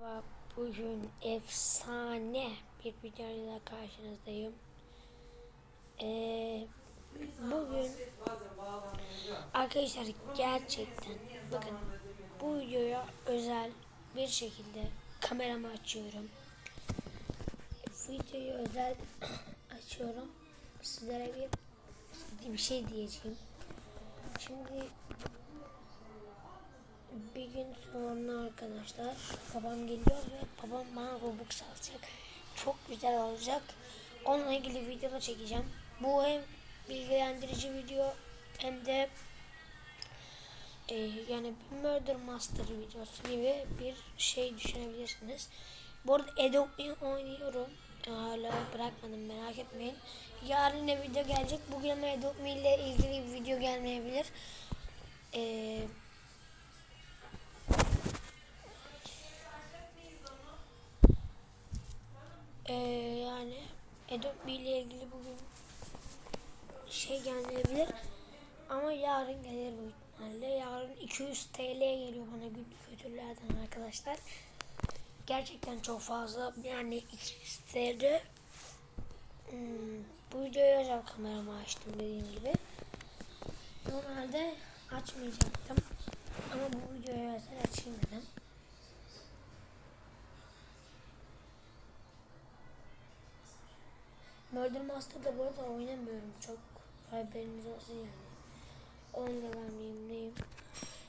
Merhaba, Bugün efsane bir videoyla karşınızdayım. Ee, bugün arkadaşlar gerçekten bakın bu videoya özel bir şekilde kameramı açıyorum. Videoyu özel açıyorum. Sizlere bir bir şey diyeceğim. Şimdi bir gün sonra arkadaşlar babam geliyor ve babam bana Robux alacak. Çok güzel olacak. Onunla ilgili video da çekeceğim. Bu hem bilgilendirici video hem de e, yani bir Murder Master videosu gibi bir şey düşünebilirsiniz. Bu arada Me oynuyorum. Hala bırakmadım merak etmeyin. Yarın ne video gelecek. Bugün ama Adopt Me ile ilgili bir video gelmeyebilir. Eee Ee, yani Adobe ile ilgili bugün şey gelmeyebilir ama yarın gelir bu ihtimalle. Yarın 200 TL geliyor bana günlük ödüllerden arkadaşlar. Gerçekten çok fazla yani 200 TL. Hmm, bu videoyu özel kameramı açtım dediğim gibi. Normalde açmayacaktım ama bu videoyu özel açayım dedim. Murder Master'da bu arada oynamıyorum çok. Haberiniz olsun yani. 10 level miyim neyim?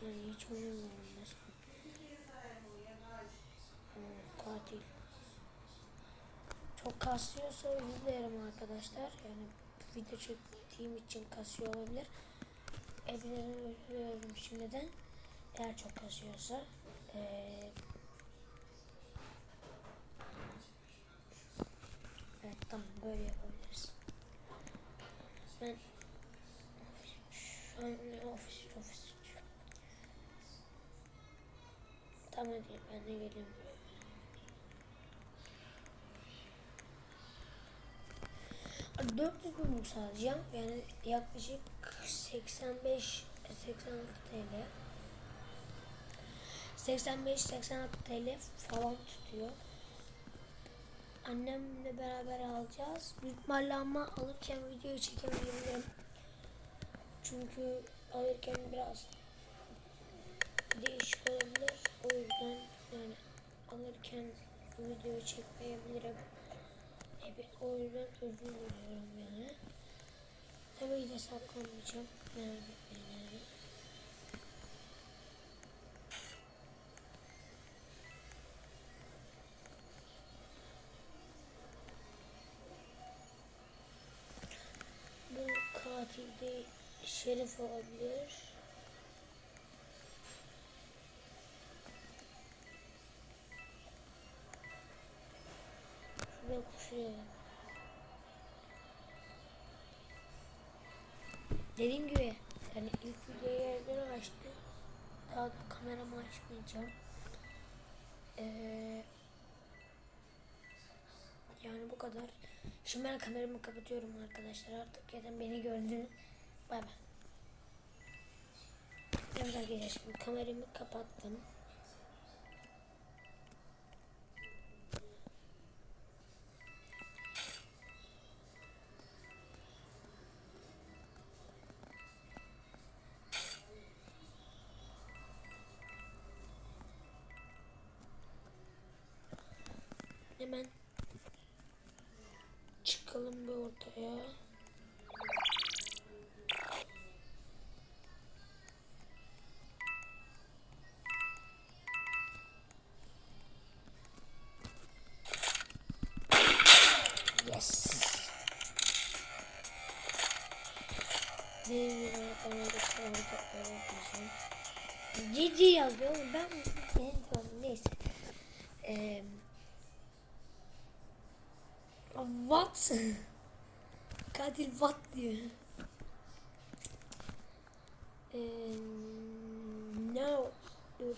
Yani hiç oynamıyorum mesela. Hmm, katil. Çok kasıyorsa özür dilerim arkadaşlar. Yani video çektiğim için kasıyor olabilir. Özür diliyorum şimdiden. Eğer çok kasıyorsa. Ee, Evet tamam böyle yapabiliriz. Ben ne ofis ofis Tamam hadi ben de geleyim buraya. 400 bin alacağım. Yani yaklaşık 85 86 TL 85-86 TL falan tutuyor annemle beraber alacağız. Büyük ihtimalle alırken videoyu çekemeyebilirim. Çünkü alırken biraz değişik olabilir. O yüzden yani alırken videoyu çekmeyebilirim. Evet, o yüzden özür diliyorum yani. Tabii de saklamayacağım. Merak etmeyin şerif olabilir. Şuraya pusuyorum. Dediğim gibi yani ilk videoyu yerden açtım. Daha da kameramı açmayacağım. Ee, yani bu kadar. Şimdi ben kameramı kapatıyorum arkadaşlar artık. Zaten beni gördünüz. Bay bay. Evet arkadaşlar şimdi kameramı kapattım. Hemen çıkalım bir ortaya. Cici yazıyor ben neyse. Eee What? Katil what diyor. Ee, no. Dur.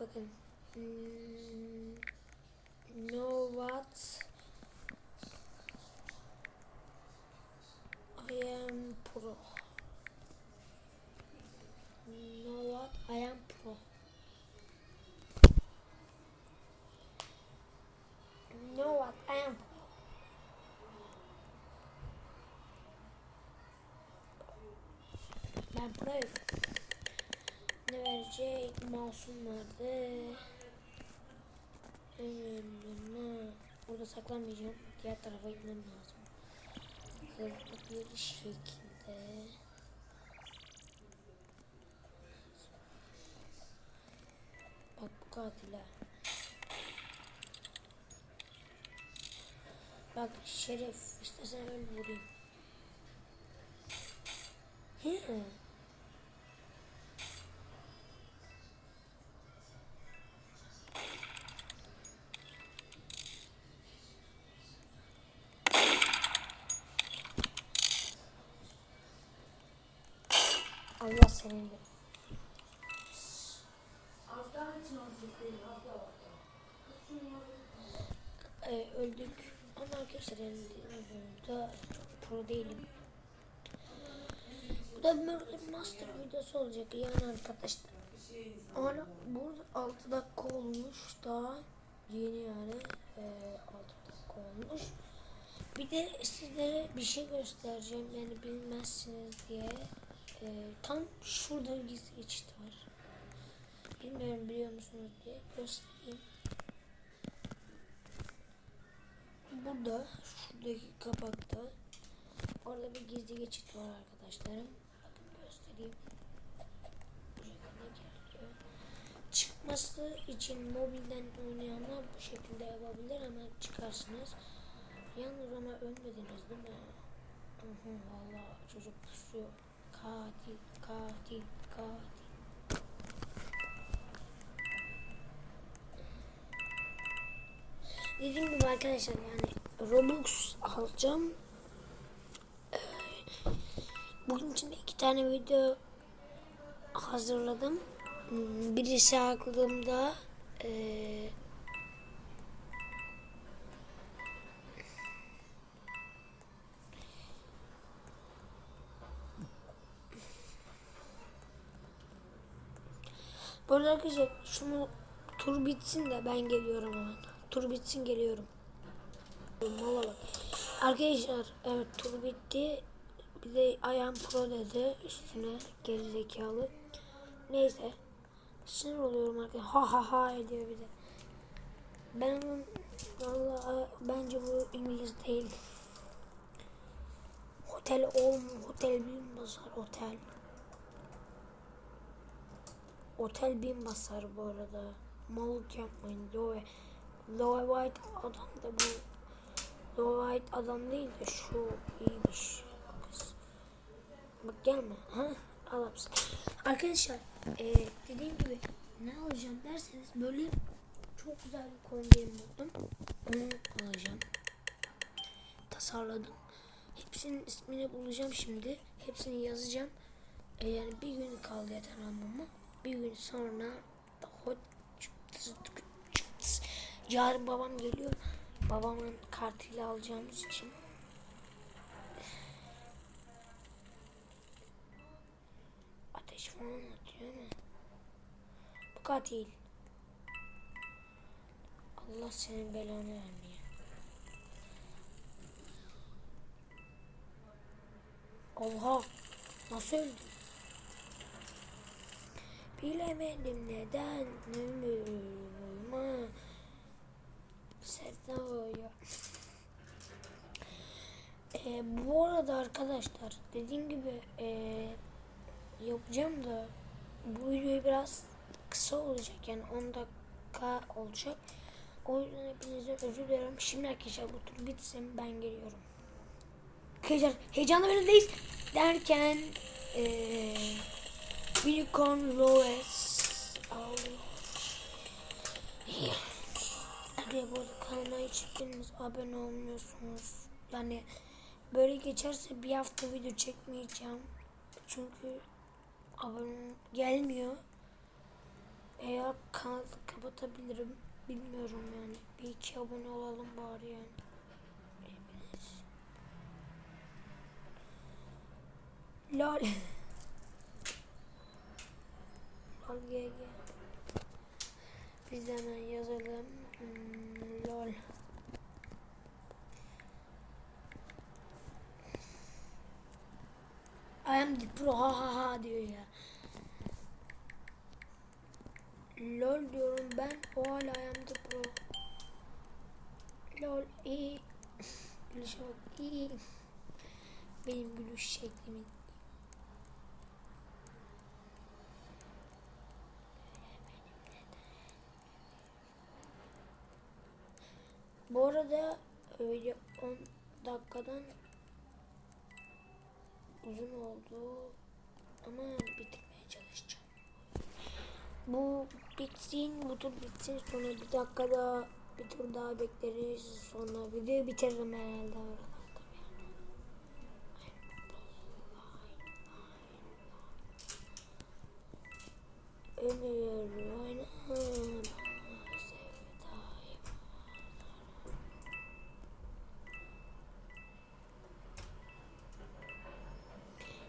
Bakın. Hmm, no what? pro. No what? I am pro. No what? I am pro. Ben proyum. Ne verecek? Masumları. Ömrümünü. Burada saklanmayacağım. Diğer tarafa gitmem lazım. Hızlı bir şekilde. Bak bu katile. Bak şerif istesen öyle vurayım. Hı. Allah senin de. Ee, öldük. Ama arkadaşlar yani burada çok pro değilim. Bu da bir master videosu olacak yani arkadaşlar. Hala burada 6 dakika olmuş daha yeni yani ee, 6 dakika olmuş. Bir de sizlere bir şey göstereceğim yani bilmezsiniz diye. Ee, tam şurada gizli geçit var. Bilmiyorum biliyor musunuz diye göstereyim. Burada şuradaki kapakta orada bir gizli geçit var arkadaşlarım. Bakın göstereyim. Bu şekilde geliyor. Çıkması için mobilden oynayanlar bu şekilde yapabilir ama çıkarsınız. Yalnız ama ölmediniz değil mi? Hı hı, vallahi çocuk pusuyor. Katil, katil, katil. Dediğim gibi arkadaşlar yani Robux alacağım. Ee, Bugün için iki tane video hazırladım. Hmm, Birisi aklımda. Ee, arada arkadaşlar şunu tur bitsin de ben geliyorum hemen. Tur bitsin geliyorum. Bak. Arkadaşlar evet tur bitti. Bir de ayağım pro dedi üstüne gerizekalı. Neyse. Sinir oluyorum arkadaşlar. Ha ha ha ediyor bir de. Ben valla bence bu İngiliz değil. Otel olm otel basar otel. Otel bin basar bu arada. Mallık yapmayın. Low, low white adam da bu. Low white adam değil de şu iyiymiş. Kız. Bak gelme. Ha? Al hapsi. Arkadaşlar e, dediğim gibi ne alacağım derseniz böyle çok güzel bir kombin buldum. Onu alacağım. Tasarladım. Hepsinin ismini bulacağım şimdi. Hepsini yazacağım. E, yani bir gün kaldı yeter ama bir gün sonra yarın babam geliyor. Babamın kartıyla alacağımız için. Ateş falan atıyor mu? Bu katil. Allah senin belanı vermeye. Oha. Nasıl öldü? Bilemedim neden ölümü Senaryo. Ee, bu arada arkadaşlar dediğim gibi ee, yapacağım da bu video biraz kısa olacak yani 10 dakika olacak. O yüzden hepinize özür dilerim. Şimdi arkadaşlar bu tur bitsin ben geliyorum. Arkadaşlar heyecanla bölümdeyiz derken ee, Unicorn ağlıyor. Arkadaşlar bu kanalıma hiç hiçbiriniz abone olmuyorsunuz. Yani böyle geçerse bir hafta video çekmeyeceğim. Çünkü abone gelmiyor. Eğer kanalı kapatabilirim. Bilmiyorum yani. Bir iki abone olalım bari yani. Lol. Lol GG. Biz hemen yazalım. Hmm, lol. I am the pro ha ha ha diyor ya. Lol diyorum ben o I am the pro. Lol iyi. Gülüşe bak iyi. Benim gülüş şeklimin. Bu arada video 10 dakikadan uzun oldu ama bitirmeye çalışacağım. Bu bitsin, bu tur bitsin. Sonra bir dakika daha bir tur daha bekleriz. Sonra videoyu bitiririm herhalde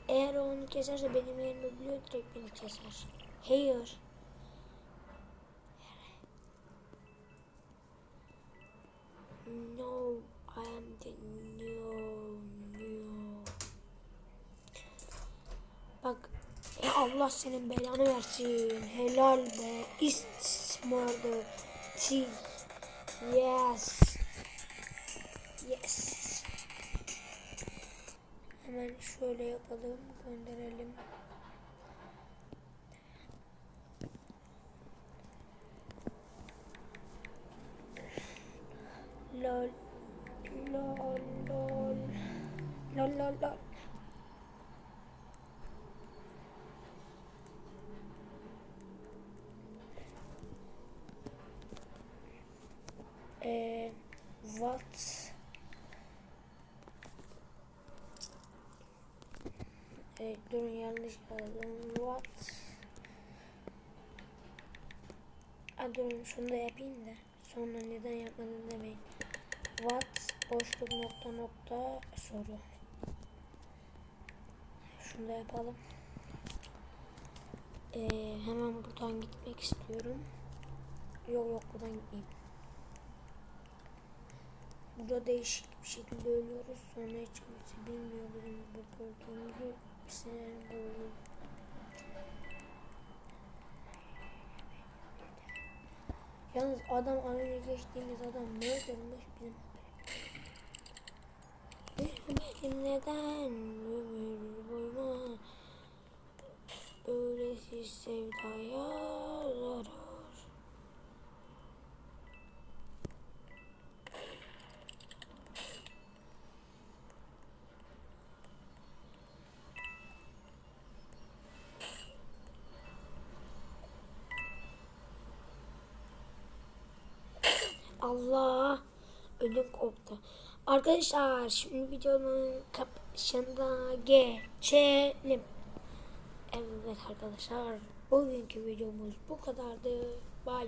Eğer o onu keserse benim yerimi biliyor direkt beni keser. Hayır. No, I am the new, new. Bak, ya Allah senin belanı versin. Helal be. İsmardı. T. Yes. Yes. Hemen şöyle yapalım. Gönderelim. Lol. Lol. Lol. Lol. Lol. Eee what Evet durun yanlış yazdım. What? Aa, durun şunu da yapayım da. Sonra neden yapmadın demeyin. What? Boşluk nokta nokta soru. Şunu da yapalım. Ee, hemen buradan gitmek istiyorum. Yok yok buradan gitmeyeyim. Burada değişik bir şekilde ölüyoruz. Sonra hiç kimse bilmiyor bizim bu gördüğümüzü. Yalnız adam önce geçtiğimiz adam ne öldürmüş bizim Benim neden ömür boyuma Böylesi sevdaya Allah ödüm koptu. Arkadaşlar şimdi videonun kapışına geçelim. Evet arkadaşlar bugünkü videomuz bu kadardı. Bay.